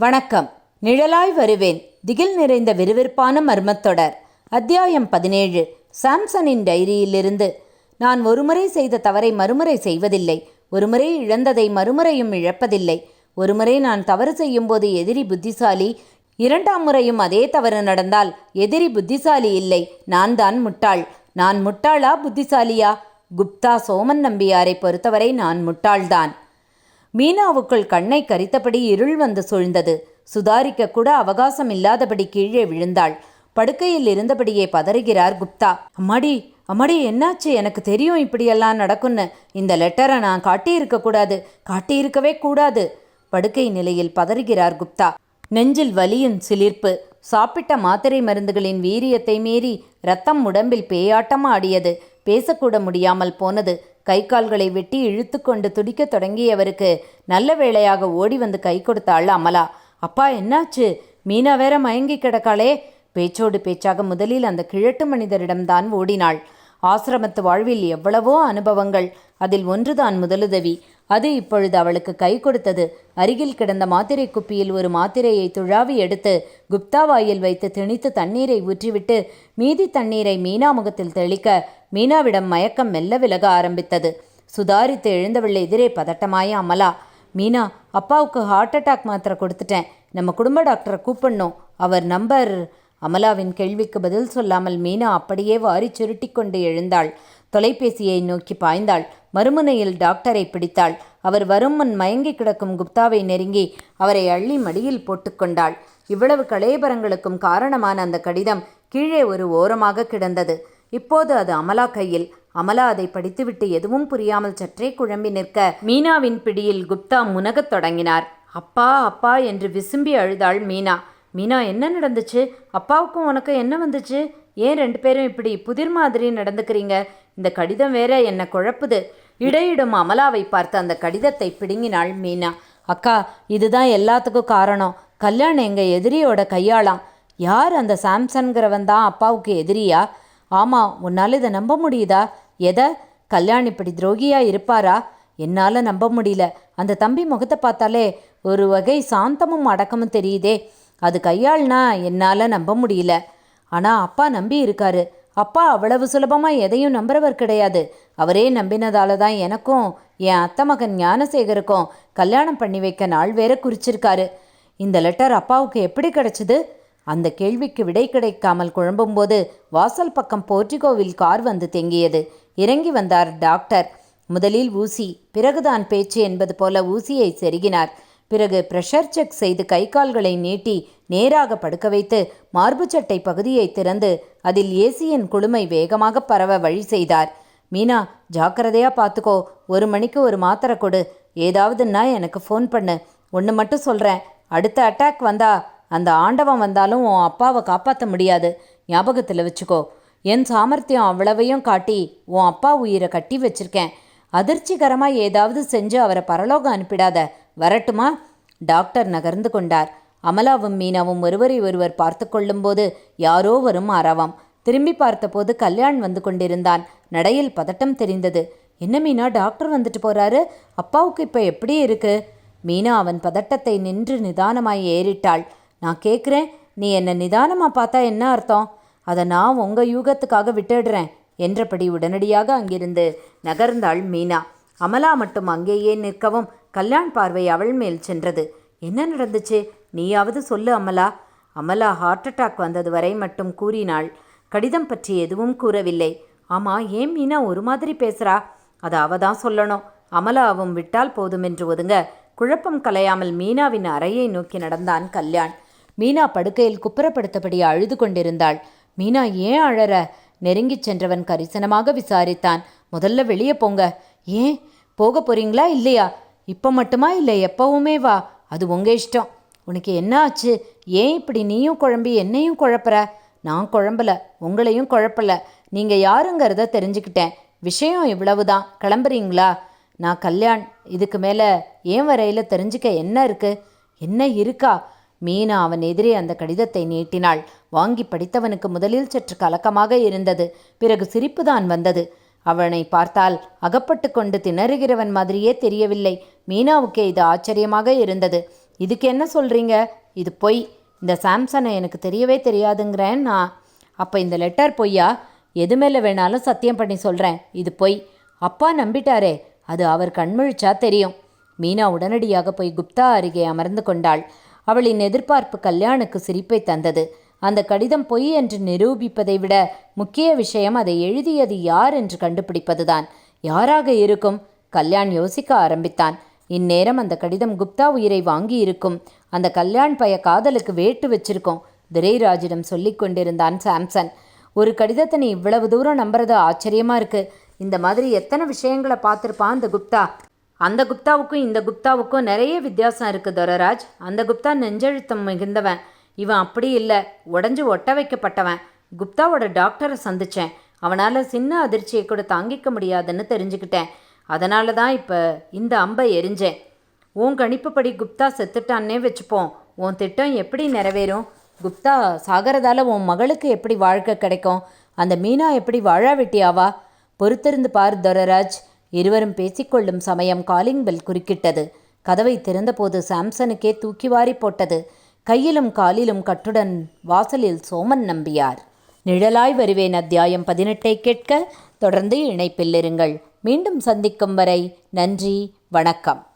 வணக்கம். நிழலாய் வருவேன். திகில் நிறைந்த விறுவிறுப்பான மர்மத்தொடர் அத்தியாயம் பதினேழு. சாம்சனின் டைரியிலிருந்து. நான் ஒருமுறை செய்த தவறை மறுமுறை செய்வதில்லை. ஒருமுறை இழந்ததை மறுமுறையும் இழப்பதில்லை. ஒருமுறை நான் தவறு செய்யும்போது எதிரி புத்திசாலி இரண்டாம் முறையும் அதே தவறு நடந்தால் எதிரி புத்திசாலி இல்லை. நான் தான் முட்டாள். நான் முட்டாளா புத்திசாலியா? குப்தா சோமன் நம்பியாரை பொறுத்தவரை நான் முட்டாள்தான். மீனாவுக்குள் கண்ணை கரித்தபடி இருள் வந்து சூழ்ந்தது. சுதாரிக்க கூட அவகாசம் இல்லாதபடி கீழே விழுந்தாள். படுக்கையில் இருந்தபடியே பதறுகிறார் குப்தா. அம்மாடி அம்மாடி என்னாச்சு? எனக்கு தெரியும் இப்படியெல்லாம் நடக்கும்னு. இந்த லெட்டரை நான் காட்டியிருக்க கூடாது. காட்டியிருக்கவே கூடாது. படுக்கை நிலையில் பதறுகிறார் குப்தா. நெஞ்சில் வலியும் சிலிர்ப்பு. சாப்பிட்ட மாத்திரை மருந்துகளின் வீரியத்தை மீறி ரத்தம் உடம்பில் பேயாட்டம் ஆடியது பேசக்கூட முடியாமல் போனது. கை கால்களை வெட்டி இழுத்துக்கொண்டு துடிக்க தொடங்கியவருக்கு நல்ல வேளையாக ஓடி வந்து கை கொடுத்தாள் அமலா. அப்பா என்னாச்சு? மீனா வேற மயங்கி கிடக்காளே. பேச்சோடு பேச்சாக முதலில் அந்த கிழட்டு மனிதரிடம்தான் ஓடினாள். ஆசிரமத்து வாழ்வில் எவ்வளவோ அனுபவங்கள் அதில் ஒன்றுதான் முதலுதவி. அது இப்பொழுது அவளுக்கு கை கொடுத்தது. அருகில் கிடந்த மாத்திரை குப்பியில் ஒரு மாத்திரையை துழாவி எடுத்து குப்தா வாயில் வைத்து திணித்து தண்ணீரை ஊற்றிவிட்டு மீதி தண்ணீரை மீனா முகத்தில் தெளிக்க மீனாவிடம் மயக்கம் மெல்ல விலக ஆரம்பித்தது. சுதாரித்து எழுந்தவள் எதிரே பதட்டமாய அமலா மீனா அப்பாவுக்கு ஹார்ட் அட்டாக் மாத்திரை கொடுத்துட்டேன். நம்ம குடும்ப டாக்டரை கூப்பிடணும். அவர் நம்பர் அமலாவின் கேள்விக்கு பதில் சொல்லாமல் மீனா அப்படியே வாரி சுருட்டி கொண்டு எழுந்தாள். தொலைபேசியை நோக்கி பாய்ந்தாள். மறுமுனையில் டாக்டரை பிடித்தாள். அவர் வரும் முன் மயங்கி கிடக்கும் குப்தாவை நெருங்கி அவரை அள்ளி மடியில் போட்டுக்கொண்டாள் இவ்வளவு கலேபரங்களுக்கும் காரணமான அந்த கடிதம் கீழே ஒரு ஓரமாக கிடந்தது. இப்போது அது அமலா கையில் அமலா அதை படித்துவிட்டு எதுவும் புரியாமல் சற்றே குழம்பி நிற்க மீனாவின் பிடியில் குப்தா முனகத் தொடங்கினார். அப்பா அப்பா என்று விசும்பி அழுதாள் மீனா. மீனா என்ன நடந்துச்சு? அப்பாவுக்கும் உனக்கு என்ன வந்துச்சு? ஏன் ரெண்டு பேரும் இப்படி புதிர் மாதிரி நடந்துக்கிறீங்க? இந்த கடிதம் வேற என்ன குழப்புது? இடையிடும் அமலாவை பார்த்து அந்த கடிதத்தை பிடுங்கினாள் மீனா. அக்கா இதுதான் எல்லாத்துக்கும் காரணம். கல்யாணம் எங்கள் எதிரியோட கையாளாம். யார் அந்த சாம்சன்கிறவன் தான் அப்பாவுக்கு எதிரியா? ஆமாம் உன்னால் இதை நம்ப முடியுதா? எதை? கல்யாண் இப்படி துரோகியா இருப்பாரா? என்னால் நம்ப முடியல. அந்த தம்பி முகத்தை பார்த்தாலே ஒரு வகை சாந்தமும் அடக்கமும் தெரியுதே. அது கையாள்னா என்னால் நம்ப முடியல. ஆனால் அப்பா நம்பி இருக்காரு. அப்பா அவ்வளவு சுலபமாக எதையும் நம்புறவர் கிடையாது. அவரே நம்பினதால தான் எனக்கும் என் அத்தை மகன் ஞானசேகருக்கும் கல்யாணம் பண்ணி வைக்க நாள் வேற குறிச்சிருக்காரு. இந்த லெட்டர் அப்பாவுக்கு எப்படி கிடச்சிது? அந்த கேள்விக்கு விடை கிடைக்காமல் குழம்பும்போது வாசல் பக்கம் போர்ட்டிகோவில் கார் வந்து தேங்கியது. இறங்கி வந்தார் டாக்டர். முதலில் ஊசி பிறகுதான் பேச்சு என்பது போல ஊசியை செருகினார். பிறகு ப்ரெஷர் செக் செய்து கை கால்களை நீட்டி நேராக படுக்க வைத்து மார்புச்சட்டை பகுதியை திறந்து அதில் ஏசியின் குளுமை வேகமாக பரவ வழி செய்தார். மீனா ஜாக்கிரதையா பார்த்துக்கோ ஒரு மணிக்கு ஒரு மாத்திரை கொடு. ஏதாவதுன்னா எனக்கு ஃபோன் பண்ணு. ஒன்று மட்டும் சொல்கிறேன் அடுத்த அட்டாக் வந்தா அந்த ஆண்டவன் வந்தாலும் உன் அப்பாவை காப்பாற்ற முடியாது. ஞாபகத்தில் வச்சுக்கோ. என் சாமர்த்தியம் அவ்வளவையும் காட்டி உன் அப்பா உயிரை கட்டி வச்சிருக்கேன். அதிர்ச்சிகரமாக ஏதாவது செஞ்சு அவரை பரலோகம் அனுப்பிடாத. வரட்டுமா? டாக்டர் நகர்ந்து கொண்டார். அமலாவும் மீனாவும் ஒருவரை ஒருவர் பார்த்து கொள்ளும்போது யாரோ வரும் அறவம். திரும்பி பார்த்தபோது கல்யாண் வந்து கொண்டிருந்தான். நடையில் பதட்டம் தெரிந்தது. என்ன மீனா டாக்டர் வந்துட்டு போறாரு? அப்பாவுக்கு இப்போ எப்படி இருக்கு? மீனா அவன் பதட்டத்தை நின்று நிதானமாய் ஏறிட்டாள். நான் கேட்குறேன் நீ என்னை நிதானமாக பார்த்தா என்ன அர்த்தம்? அதை நான் உங்கள் யூகத்துக்காக விட்டுடுறேன் என்றபடி உடனடியாக அங்கிருந்து நகர்ந்தாள் மீனா. அமலா மட்டும் அங்கேயே நிற்கவும் கல்யாண் பார்வை அவள் மேல் சென்றது. என்ன நடந்துச்சு? நீயாவது சொல்லு அமலா. அமலா ஹார்ட் அட்டாக் வந்தது வரை மட்டும் கூறினாள். கடிதம் பற்றி எதுவும் கூறவில்லை. ஆமாம் ஏன் மீனா ஒரு மாதிரி பேசுகிறா அதை அவ தான் சொல்லணும். அமலாவும் விட்டால் போதும் என்று ஒதுங்க குழப்பம் கலையாமல் மீனாவின் அறையை நோக்கி நடந்தான் கல்யாண். மீனா படுக்கையில் குப்புறப்படுத்தபடி அழுது கொண்டிருந்தாள். மீனா ஏன் அழற? நெருங்கிச் சென்றவன் கரிசனமாக விசாரித்தான். முதல்ல வெளியே போங்க. ஏன்? போக போறீங்களா இல்லையா? இப்போ மட்டுமா இல்லை எப்பவுமே வா. அது உங்க இஷ்டம். உனக்கு என்ன ஆச்சு? ஏன் இப்படி நீயும் குழம்பி என்னையும் குழப்புற? நான் குழம்பல உங்களையும் குழப்பல. நீங்க யாருங்கிறத தெரிஞ்சுக்கிட்டேன். விஷயம் இவ்வளவுதான். கிளம்புறீங்களா? நான் கல்யாண் இதுக்கு மேலே ஏன் வரையில் தெரிஞ்சுக்க என்ன இருக்கு? என்ன இருக்கா? மீனா அவன் எதிரே அந்த கடிதத்தை நீட்டினாள். வாங்கி படித்தவனுக்கு முதலில் சற்று கலக்கமாக இருந்தது. பிறகு சிரிப்புதான் வந்தது. அவனை பார்த்தால் அகப்பட்டு கொண்டு திணறுகிறவன் மாதிரியே தெரியவில்லை. மீனாவுக்கே இது ஆச்சரியமாக இருந்தது. இதுக்கு என்ன சொல்கிறீங்க இது பொய். இந்த சாம்சனை எனக்கு தெரியவே தெரியாதுங்கிறேன் நான். அப்போ இந்த லெட்டர் பொய்யா? எது மேலே வேணாலும் சத்தியம் பண்ணி சொல்கிறேன் இது பொய். அப்பா நம்பிட்டாரே. அது அவர் கண்முழிச்சா தெரியும். மீனா உடனடியாக போய் குப்தா அருகே அமர்ந்து கொண்டாள். அவளின் எதிர்பார்ப்பு கல்யாணுக்கு சிரிப்பை தந்தது. அந்த கடிதம் பொய் என்று நிரூபிப்பதை விட முக்கிய விஷயம் அதை எழுதியது யார் என்று கண்டுபிடிப்பதுதான். யாராக இருக்கும்? கல்யாண் யோசிக்க ஆரம்பித்தான். இந்நேரம் அந்த கடிதம் குப்தா உயிரை வாங்கி இருக்கும் அந்த கல்யாண் பய காதலுக்கு வேட்டு வச்சிருக்கோம். துரைராஜிடம் சொல்லிக் கொண்டிருந்தான் சாம்சன். ஒரு கடிதத்தை நீ இவ்வளவு தூரம் நம்புறது ஆச்சரியமா இருக்கு. இந்த மாதிரி எத்தனை விஷயங்களை பார்த்துருப்பான் அந்த குப்தா? அந்த குப்தாவுக்கும் இந்த குப்தாவுக்கும் நிறைய வித்தியாசம் இருக்குது துரராஜ். அந்த குப்தா நெஞ்செழுத்தம் மிகுந்தவன். இவன் அப்படி இல்லை. உடஞ்சு ஒட்ட வைக்கப்பட்டவன். குப்தாவோட டாக்டரை சந்தித்தேன் அவனால் சின்ன அதிர்ச்சியை கூட தாங்கிக்க முடியாதுன்னு தெரிஞ்சுக்கிட்டேன். அதனால தான் இப்போ இந்த அம்பை எரிஞ்சேன். உன் கணிப்புப்படி குப்தா செத்துட்டான்னே வச்சுப்போம். உன் திட்டம் எப்படி நிறைவேறும்? குப்தா சாகிறதால உன் மகளுக்கு எப்படி வாழ்க்கை கிடைக்கும்? அந்த மீனா எப்படி வாழாவெட்டியாவா? பொறுத்திருந்து பார் துரராஜ். இருவரும் பேசிக்கொள்ளும் சமயம் காலிங் பெல் குறுக்கிட்டது. கதவை திறந்தபோது சாம்சனுக்கே தூக்கி வாரி போட்டது. கையிலும் காலிலும் கட்டுடன் வாசலில் சோமன் நம்பியார். நிழலாய் வருவேன் அத்தியாயம் பதினெட்டை கேட்க தொடர்ந்து இணைப்பில் இருங்கள். மீண்டும் சந்திக்கும் வரை நன்றி வணக்கம்.